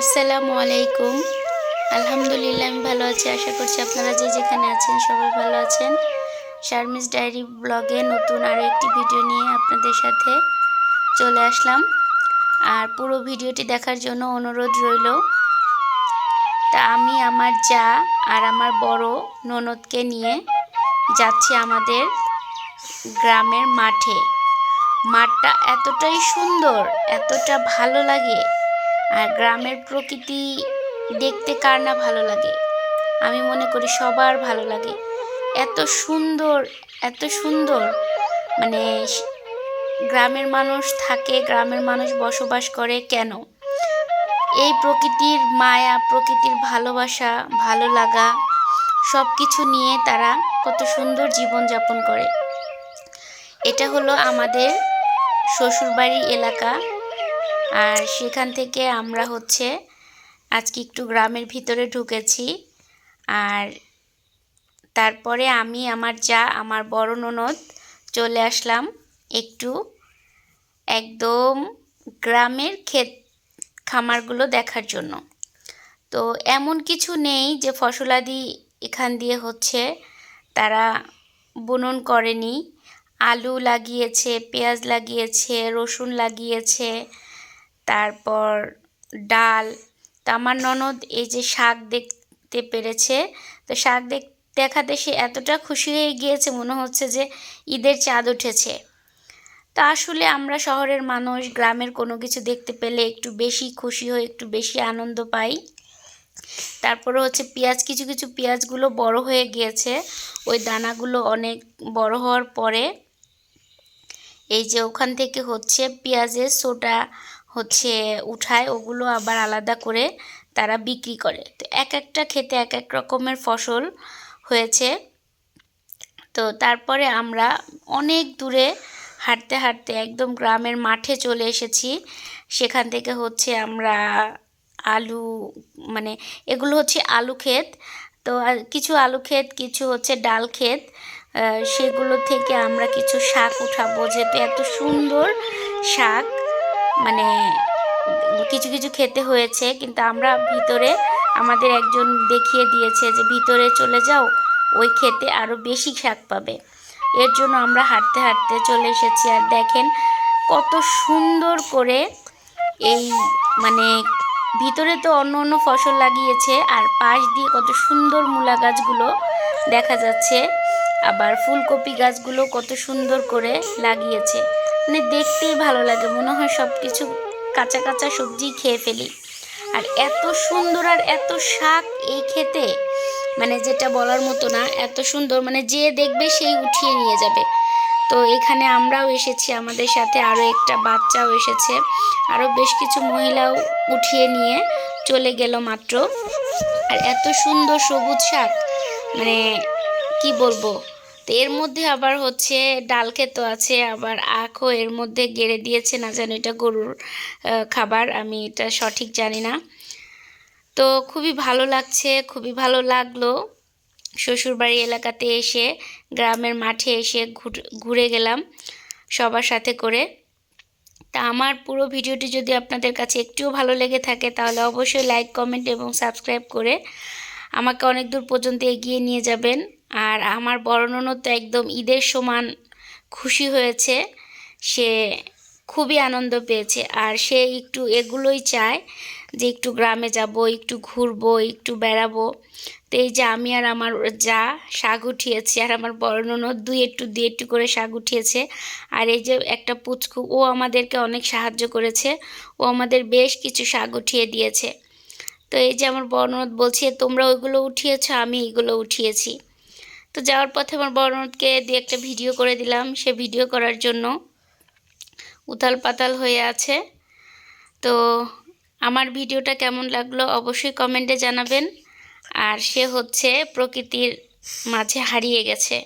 আসসালামু আলাইকুম। আলহামদুলিল্লাহ, আমি ভালো আছি। আশা করছি আপনারা যে যেখানে আছেন সবাই ভালো আছেন। শারমিস ডায়েরি ব্লগে নতুন আরও একটি ভিডিও নিয়ে আপনাদের সাথে চলে আসলাম। আর পুরো ভিডিওটি দেখার জন্য অনুরোধ রইল, তা আমি আমার যা আর আমার বড় ননদকে নিয়ে যাচ্ছি আমাদের গ্রামের মাঠে। মাঠটা এতটাই সুন্দর, এতটা ভালো লাগে। আর গ্রামের প্রকৃতি দেখতে কার না ভালো লাগে? আমি মনে করি সবার ভালো লাগে। এত সুন্দর এত সুন্দর। মানে গ্রামের মানুষ থাকে, গ্রামের মানুষ বসবাস করে কেন? এই প্রকৃতির মায়া, প্রকৃতির ভালোবাসা, ভালো লাগা সব কিছু নিয়ে তারা কত সুন্দর জীবনযাপন করে। এটা হলো আমাদের শ্বশুরবাড়ি এলাকা। আর সেখান থেকে আমরা হচ্ছে আজকে একটু গ্রামের ভিতরে ঢুকেছি। আর তারপরে আমি, আমার যা, আমার বড় ননদ চলে আসলাম একটু। একদম গ্রামের ক্ষেত খামারগুলো দেখার জন্য। তো এমন কিছু নেই যে ফসলাদি এখান দিয়ে হচ্ছে তারা বুনন করেনি। আলু লাগিয়েছে, পেঁয়াজ লাগিয়েছে, রসুন লাগিয়েছে তারপর ডাল। তো আমার ননদ এই যে শাক দেখতে পেরেছে। তো শাক দেখ, দেখাতে সে এতটা খুশি হয়ে গিয়েছে, মনে হচ্ছে যে ঈদের চাঁদ উঠেছে। তা আসলে আমরা শহরের মানুষ, গ্রামের কোনো কিছু দেখতে পেলে একটু বেশি খুশি হয়ে, একটু বেশি আনন্দ পাই। তারপরে হচ্ছে পেঁয়াজ, কিছু কিছু পেঁয়াজগুলো বড় হয়ে গিয়েছে। ওই দানাগুলো অনেক বড় হওয়ার পরে এই যে ওখান থেকে হচ্ছে পেঁয়াজের সোটা হচ্ছে উঠায়, ওগুলো আবার আলাদা করে তারা বিক্রি করে। তো এক একটা খেতে এক এক রকমের ফসল হয়েছে। তো তারপরে আমরা অনেক দূরে হাঁটতে হাঁটতে একদম গ্রামের মাঠে চলে এসেছি। সেখান থেকে হচ্ছে আমরা আলু মানে এগুলো হচ্ছে আলু ক্ষেত। তো কিছু আলু ক্ষেত, কিছু হচ্ছে ডাল ক্ষেত। সেগুলো থেকে আমরা কিছু শাক উঠাবো। যেহেতু এত সুন্দর শাক মানে কিছু কিছু খেতে হয়েছে, কিন্তু আমরা ভিতরে আমাদের একজন দেখিয়ে দিয়েছে যে ভিতরে চলে যাও, ওই খেতে আরও বেশি শাক পাবে। এর জন্য আমরা হাঁটতে হাঁটতে চলে এসেছি। আর দেখেন কত সুন্দর করে এই মানে ভিতরে তো অন্য অন্য ফসল লাগিয়েছে, আর পাশ দিয়ে কত সুন্দর মূলা গাছগুলো দেখা যাচ্ছে। আবার ফুলকপি গাছগুলো কত সুন্দর করে লাগিয়েছে। মানে দেখতেই ভালো লাগে, মনে হয় সব কিছু কাঁচা কাঁচা সবজি খেয়ে ফেলি। আর এত সুন্দর আর এত শাক এই খেতে মানে যেটা বলার মতো না, এত সুন্দর মানে যে দেখবে সেই উঠিয়ে নিয়ে যাবে। তো এখানে আমরাও এসেছি, আমাদের সাথে আরও একটা বাচ্চাও এসেছে। আরও বেশ কিছু মহিলাও উঠিয়ে নিয়ে চলে গেল মাত্র। আর এত সুন্দর সবুজ শাক মানে কি বলব? তো এর মধ্যে আবার হচ্ছে ডাল খেতো আছে, আবার আখও এর মধ্যে গেড়ে দিয়েছে, না জানো এটা গরুর খাবার, আমি এটা সঠিক জানি না। তো খুবই ভালো লাগছে, খুবই ভালো লাগল। শ্বশুরবাড়ি এলাকাতে এসে, গ্রামের মাঠে এসে ঘুর- ঘুরে গেলাম সবার সাথে করে। তা আমার পুরো ভিডিওটি যদি আপনাদের কাছে একটুও ভালো লেগে থাকে, তাহলে অবশ্যই লাইক কমেন্ট এবং সাবস্ক্রাইব করে আমাকে অনেক দূর পর্যন্ত এগিয়ে নিয়ে যাবেন। আর আমার বড় ননদ তো একদম ঈদের সমান খুশি হয়েছে। সে খুবই আনন্দ পেয়েছে আর সে একটু এগুলোই চায় যে একটু গ্রামে যাব, একটু ঘুরবো, একটু বেড়াবো। তো এই যে আমি আর আমার যা শাক উঠিয়েছি আর আমার বড় ননদ দুই একটু দুই একটু করে শাক উঠিয়েছে। আর এই যে একটা পুচকু, ও আমাদেরকে অনেক সাহায্য করেছে। ও আমাদের বেশ কিছু শাক উঠিয়ে দিয়েছে। তো এই যে আমার বড় ননদ বলছে, তোমরা ওইগুলো উঠিয়েছো, আমি এইগুলো উঠিয়েছি। তো যাওয়ার পথে আমার বড় ননদকে দিয়ে একটা ভিডিও করে দিলাম। সে ভিডিও করার জন্য উতাল পাতাল হয়ে আছে। তো আমার ভিডিওটা কেমন লাগল অবশ্যই কমেন্টে জানাবেন। আর সে হচ্ছে প্রকৃতির মাঝে হারিয়ে গেছে।